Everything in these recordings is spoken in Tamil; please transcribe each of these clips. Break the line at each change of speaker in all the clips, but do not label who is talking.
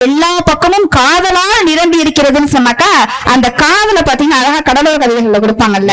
எல்லா பக்கமும் காதலால் நிரம்பி இருக்கிறதுன்னு சொன்னாக்கா அந்த காதலை பாத்தீங்கன்னா அழகா கடலோர கதைகள்ல கொடுப்பாங்கல்ல.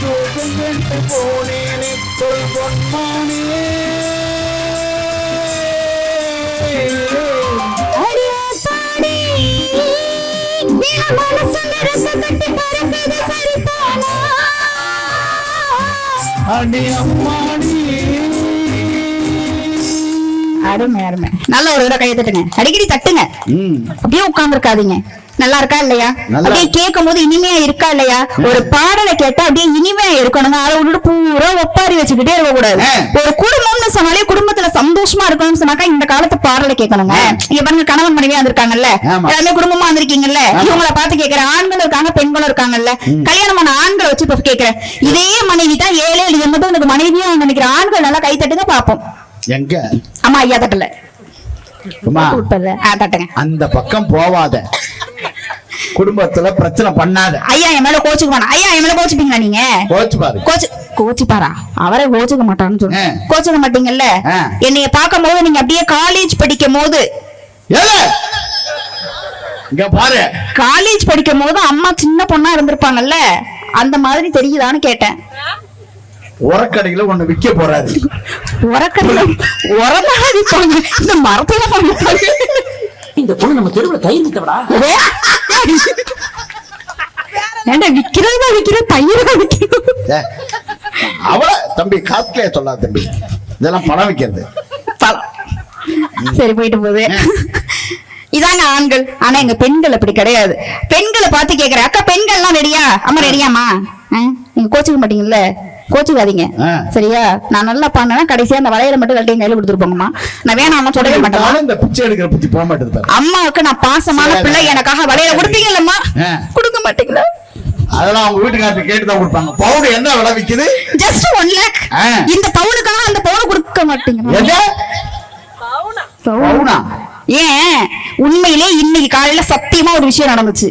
தூக்கம் போனேனே பொன்மானே? அடி அம்மாடி
அருமை அருமை. நல்ல ஒரு தடவை கையை தட்டுங்க. அடிக்கடி தட்டுங்க. அப்படியே உட்கார்ந்து இருக்காதீங்க நல்லா இருக்கா இல்லையா. அப்படியே கேட்கும் போது இனிமையா இருக்கா இல்லையா? ஒரு பாடலை கேட்டா அப்படியே இனிமையா இருக்கணுங்க அதை விட்டுட்டு பூரா ஒப்பாரி வச்சுக்கிட்டே இருக்க கூடாது. ஒரு குடும்பம்னு சொன்னாலே குடும்பத்துல சந்தோஷமா இருக்கணும்னு சொன்னாக்கா இந்த காலத்து பாடலை கேட்கணுங்க. இங்க பாருங்க கணவன் மனைவியா வந்திருக்காங்கல்ல. எல்லாமே குடும்பமா வந்திருக்கீங்கல்ல. இவங்கள பார்த்து கேக்குறேன் ஆண்களும் இருக்காங்க பெண்களும் இருக்காங்கல்ல. கல்யாணமான ஆண்களை வச்சு இப்ப கேக்குறேன் இதே மனைவி தான் ஏழு ஏழு எண்பது உனக்கு மனைவியா நினைக்கிற ஆண்கள் நல்லா கை தட்டுங்க பாப்போம்
எங்க?
ஆமா ஐயா தட்டல.
அந்த பக்கம் போவாத. குடும்பத்துல பிரச்சனை பண்ணாத.
ஐயா என் மேல கோச்சுக்க வேணாம். ஐயா என் மேல கோச்சுப்பீங்களா நீங்க?
கோச்சு பாரு.
கோச்சு கோச்சிப்பாரா? அவரே கோச்சுக்க மாட்டான்னு சொல்லு
ஆ.
கோச்சுக்க மாட்டீங்கல்ல. என்னைய பார்க்கும் போது நீங்க அப்படியே காலேஜ் படிக்கும் போது
ஏலே! இங்க பாரு.
காலேஜ் படிக்கும் போது அம்மா சின்ன பொண்ணா இருந்திருப்பாங்கல்ல? அந்த மாதிரி தெரியுதான்னு கேட்டேன்.
உரக்கடையில ஒண்ணு விக்க போறாரு.
உரக்கடையில உரமா விற்பாங்க இந்த மரத்துல
இந்த பொண்ணு நம்ம தெருவுல தயிர் வித்தவடா
ஏன்டா விக்கிறது தயிரா விக்கிறது
ஏ, அவள தம்பி காத்துக்கே சொல்லாத தம்பி. இதெல்லாம் பணம் விக்கிறது.
பழம் சரி போயிட்டு போகுது. இதாங்க ஆண்கள். ஆனா எங்க பெண்கள் அப்படி கிடையாது. பெண்களை பார்த்து கேக்குறேன். அக்கா பெண்கள்லாம் ரெடியா அம்மா ரெடியாமா நீங்க கோச்சுக்க மாட்டீங்கல்ல? கோச்சுக்காதீங்க. சரியா? நான் நல்லா பண்ணேன்னா கடைசியா அந்த வளையல மட்டும் கழட்டி என் கையில கொடுத்துருப்போங்கம்மா. நான் வேணாம்மா சொல்லவே மாட்டேன்
இந்த பிச்சை எடுக்கிற பத்தி போக மாட்டேது
அம்மாவுக்கு நான் பாசமான. பிள்ளை எனக்காக வளையல கொடுப்பீங்கல்லம்மா. கொடுக்க மாட்டீங்களா?
அதெல்லாம் அவங்க வீட்டுக்காரத்தை கேட்டு தான் கொடுப்பாங்க. பவுன் என்ன விலை விக்குது?
Just one lakh. இந்த பவுனுக்காக அந்த பவுன் கொடுக்க மாட்டீங்க
பவுனா?
ஏன்? உண்மையிலே இன்னைக்கு காலையில சத்தியமா ஒரு விஷயம் நடந்துச்சு?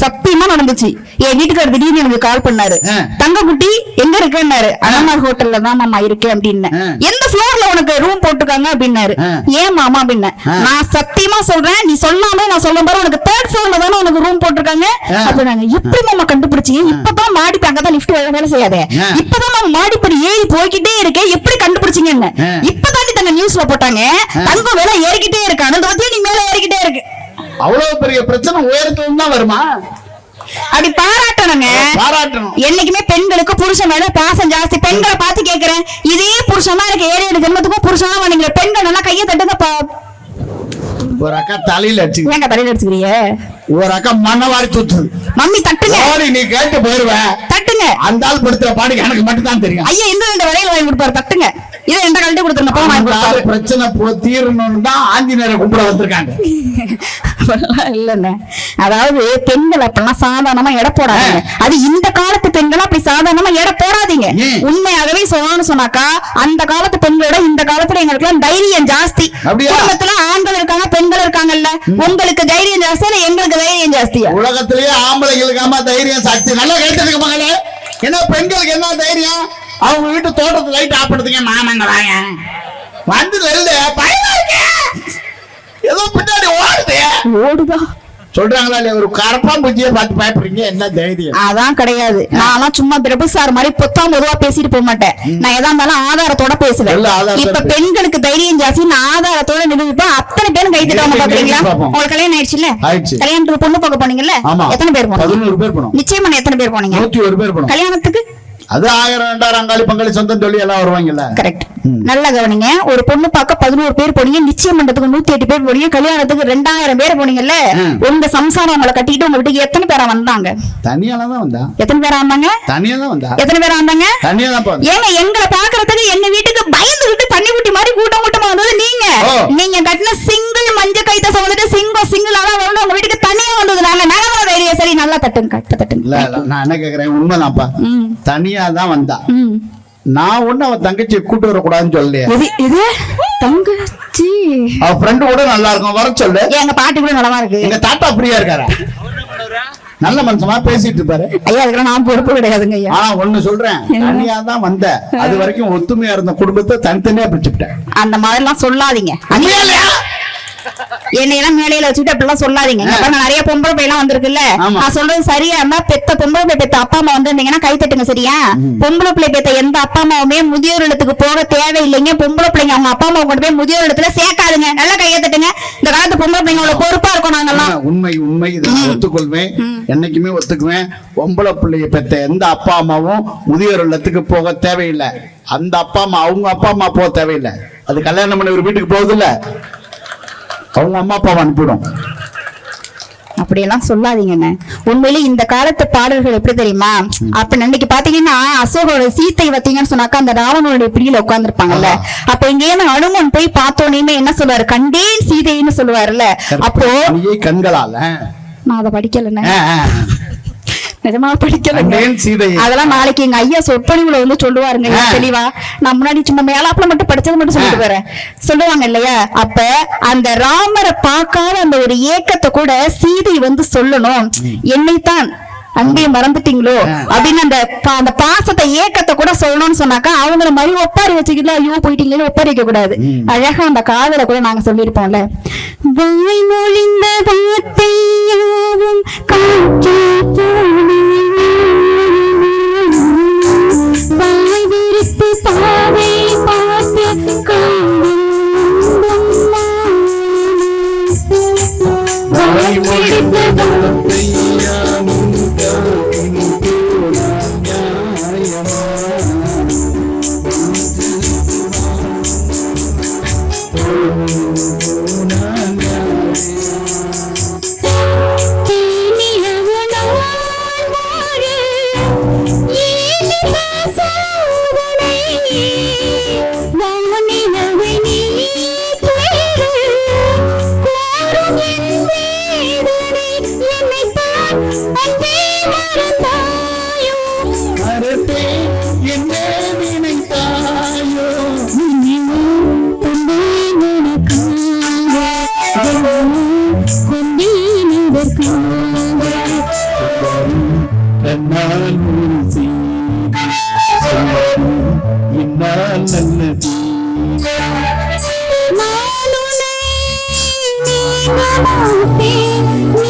சத்தியமா நடந்துச்சு என் வீட்டுக்காரர் திடீர்னு எனக்கு கால் பண்ணாரு. தங்கக்குட்டி எங்க இருக்கேன்னாரு அண்ணா ஹோட்டல்ல தான் மாமா இருக்கேன் அப்படின்னு. எந்த ஃப்ளோர்ல உனக்கு ரூம் போட்டுருக்காங்க அப்படின்னாரு. ஏன் மாமா அப்படின்னேன்
ஆ.
நான் சத்தியமா சொல்றேன் நீ சொல்லாம நான் சொல்லும் பாரு உனக்கு தேர்ட் ஃப்ளோர்ல தானே உனக்கு ரூம் போட்டிருக்காங்க. அப்படின்னாங்க எப்படி மாமா கண்டுபிடிச்சீங்க இப்பதான் மாடி அங்கதான் லிஃப்ட் வேலை செய்யாதே. இப்பதான் நான் மாடிப்படி ஏறி போய்கிட்டே இருக்கேன் எப்படி கண்டுபிடிச்சீங்கன்னு
ஆ.
தங்க நியூஸ்ல போட்டாங்க. தங்கம் விலை ஏறிக்கிட்டே இருக்கு. அந்த பத்தியே நீ மேல ஏறிக்கிட்டே இருக்கு?
அவ்வளவு பெரிய பிரச்சனை உயரத்துல தான் வருமா?
அப்படி பாராட்டணுங்க.
பாராட்டணும்.
என்னைக்குமே பெண்களுக்கு புருஷன் மேல பாசம் ஜாஸ்தி. பெண்களை பார்த்து கேக்குறேன். இதே புருஷன் தான் எனக்கு ஏழு ஏழு ஜென்மத்துக்கும் புருஷன் நீங்க பெண்கள் நல்லா கையை தட்டுங்க பா-
ஒரு அக்கா தலையில அடிச்சு.
ஏங்க தலையில அடிச்சுக்கிறீங்க?
ஒரு அக்கா மண்ணவாரி தூத்துது
மம்மி தட்டுங்க.
ஓடி நீ கேட்டு போயிருவேன்
தட்டுங்க.
அந்த ஆள் படுத்துற பாடு எனக்கு மட்டும் தான் தெரியும்.
ஐயா இந்த ரெண்டு வரையில வாங்கி கொடுப்பாரு. தட்டுங்க. இதை எந்த கொடுத்துருங்க போக வாங்கி
அந்த ஆள்
கொடுப்பாரு
பிரச்சனை போ தீரணும்னு தான் ஆஞ்சநேயரை கும்பிட வந்திருக்காங்க.
அப்படிலாம் இல்லைண்ணே அதாவது பெண்கள் அப்படிலாம் சாதாரணமா எடை போடாதீங்க. அது இந்த காலத்து பெண்கள் அப்படி சாதாரணமா எடை போடாதீங்க? உண்மையாகவே சொல்லணும்னு சொன்னாக்கா அந்த காலத்து பெண்களோட இந்த காலத்துல எங்களுக்கு தைரியம் ஜாஸ்தி? குடும்பத்துல ஆண்கள் இருக்காங்க பெண்கள் இருக்காங்கல்ல உங்களுக்கு தைரியம் ஜாஸ்தி இல்ல எங்களுக்கு தைரியம் ஜாஸ்தியா?
உலகத்திலேயே ஆம்பளைங்களுக்கு ஆமா தைரியம் சக்தி நல்லா கேட்டதுக்கு மகளே. என்ன பெண்களுக்கு என்ன தைரியம்? அவங்க வீட்டு தோட்டத்து லைட் ஆஃப் பண்ணுறதுங்க மாமங்க வாங்க. வந்து நெல்லு பயமா இருக்கு. ஏதோ பின்னாடி ஓடுது.
ஓடுதா?
சொல்றாங்களா இல்லையா? ஒரு கரப்பாம்பூச்சியை பார்த்து பயப்படுறீங்க. என்ன தைரியம்?
அதான் கிடையாது. நான்லாம் சும்மா பிரபு சார் மாதிரி பொத்தாம் பொதுவா பேசிட்டு போக மாட்டேன். நான் எதா இருந்தாலும் ஆதாரத்தோட பேசுவேன். இப்ப. பெண்களுக்கு தைரியம் ஜாஸ்தி நான் ஆதாரத்தோட நிரூபிப்பேன். அத்தனை பேரும் கை பாக்குறீங்களா?
பார்ப்போம்.
உங்களுக்கு கல்யாணம் ஆயிடுச்சுல்ல?
ஆயிடுச்சு.
கல்யாணத்துக்கு பொண்ணு பார்க்க போனீங்கல்ல? எத்தனை பேர் போனீங்க?
பதினோரு பேர் போனோம்.
நிச்சயமா எத்தனை பேர் போனீங்க?
நூத்தி ஒரு பேர் போனோம்.
கல்யாணத்துக்கு?
அது ஆயிரம் ரெண்டாயிரம் அங்காளி பங்காளி சொந்தம் சொல்லி எல்லாம் வருவாங்கல்ல?
கரெக்ட். நல்லா கவனிங்க. ஒரு பொண்ணு பார்க்க பதினோரு பேர் போனீங்க நிச்சயம் பண்றதுக்கு நூத்தி எட்டு பேர் போனீங்க கல்யாணத்துக்கு ரெண்டாயிரம் பேர் போனீங்கல்ல. உங்க சம்சாரம் உங்களை கட்டிட்டு உங்க வீட்டுக்கு எத்தனை பேரா வந்தாங்க?
தனியால தான் வந்தா.
எத்தனை பேரா வந்தாங்க?
தனியா தான் வந்தா.
எத்தனை பேரா வந்தாங்க?
தனியா தான்
ஏங்க எங்களை பாக்குறதுக்கு எங்க வீட்டுக்கு பயந்துகிட்டு தண்ணி குட்டி மாதிரி கூட்டம் கூட்டமா
இல்ல நான் என்ன கேக்குறேன்? உண்மைதான்ப்பா. தனியா தான் வந்தா. நான் ஒண்ணு அவன் தங்கச்சியை கூட்டு வரக்கூடாதுன்னு சொல்லலையே.
தங்கச்சி.
அவ ஃப்ரெண்டு கூட நல்லா இருக்கும். வர சொல்லு.
எங்க பாட்டி கூட நலமா இருக்கு.
எங்க தாத்தா ஃப்ரீயா இருக்காரா? நல்ல மனுஷமா பேசிட்டு இருப்பாரு.
ஐயா அதுக்கெல்லாம் நான் பொறுப்பு கிடையாதுங்க ஐயா.
ஆனா ஒண்ணு சொல்றேன். தனியா தான் வந்த அது வரைக்கும் ஒத்துமையா இருந்த குடும்பத்தை தனித்தனியா பிரிச்சுட்டேன்
அந்த மாதிரிலாம் சொல்லாதீங்க.
உண்மையா இல்லையா?
என்னையெல்லாம் மேலையில வச்சுட்டு அப்படிலாம் சொல்லாதீங்க. நிறைய பொம்பளை பையெல்லாம் வந்திருக்குல்ல. நான் சொல்றது சரியா இருந்தா பெத்த பொம்பளை பிள்ளை பெத்த அப்பா அம்மா வந்திருந்தீங்கன்னா கை தட்டுங்க சரியா? பொம்பளை பிள்ளை பெத்த எந்த அப்பா அம்மாவுமே முதியோர் இல்லத்துக்கு போக தேவையில்லைங்க. பொம்பளை பிள்ளைங்க அவங்க அப்பா அம்மா கொண்டு போய் முதியோர் இடத்துல சேர்க்காதுங்க. நல்லா கையை தட்டுங்க. இந்த காலத்து பொம்பளை பிள்ளைங்களோட பொறுப்பா இருக்கும் நாங்கெல்லாம்.
உண்மை உண்மை. இதை ஒத்துக்கொள்வேன். என்னைக்குமே ஒத்துக்குவேன். பொம்பளை பிள்ளைய பெத்த எந்த அப்பா அம்மாவும் முதியோர் இல்லத்துக்கு போக தேவையில்லை. அந்த அப்பா அம்மா அவங்க அப்பா அம்மா போக தேவையில்லை. அது கல்யாணம் பண்ணி ஒரு வீட்டுக்கு போகுது இல்ல அவங்க அம்மா அப்பாவை அனுப்பிடும்
அப்படியெல்லாம் சொல்லாதீங்கண்ணே உண்மையிலே இந்த காலத்து பாடல்கள் எப்படி தெரியுமா? அப்ப இன்னைக்கு பாத்தீங்கன்னா அசோகோட சீத்தை வத்தீங்கன்னு சொன்னாக்கா அந்த ராவணனுடைய பிடியில உட்கார்ந்துருப்பாங்கல்ல. அப்ப இங்கேருந்து அனுமன் போய் பார்த்தோன்னே என்ன சொல்லுவாரு? கண்டேன் சீதைன்னு சொல்லுவாருல்ல. அப்போ
கண்களால.
நான் அதை படிக்கலண்ணே. நிஜமா
சீதையை.
அதெல்லாம் நாளைக்கு எங்க ஐயா சொற்பொழிவுல வந்து சொல்லுவாருங்க. தெளிவா நான் முன்னாடி சும்மா மேலாப்புல மட்டும் படிச்சது மட்டும் சொல்லிட்டு. போறேன் சொல்லுவாங்க இல்லையா அப்ப அந்த ராமரை பார்க்காத அந்த ஒரு ஏக்கத்தை கூட சீதை வந்து சொல்லணும் என்னைத்தான் அன்பே மறந்துட்டீங்களோ. அப்படின்னு அந்த பா- அந்த பாசத்தை ஏக்கத்தை கூட சொல்லணும்னு சொன்னாக்கா அவங்கள மாதிரி ஒப்பாரி வச்சுக்கிட்டு ஐயோ போயிட்டீங்களே ஒப்பாரி வைக்க கூடாது. அழகா அந்த காதல கூட நாங்க சொல்லியிருப்போம்ல வாய் மொழிந்த வார்த்தை யாவும் காற்றில்
தன்னாலூசி இன்னால் நல்லது
நீங்க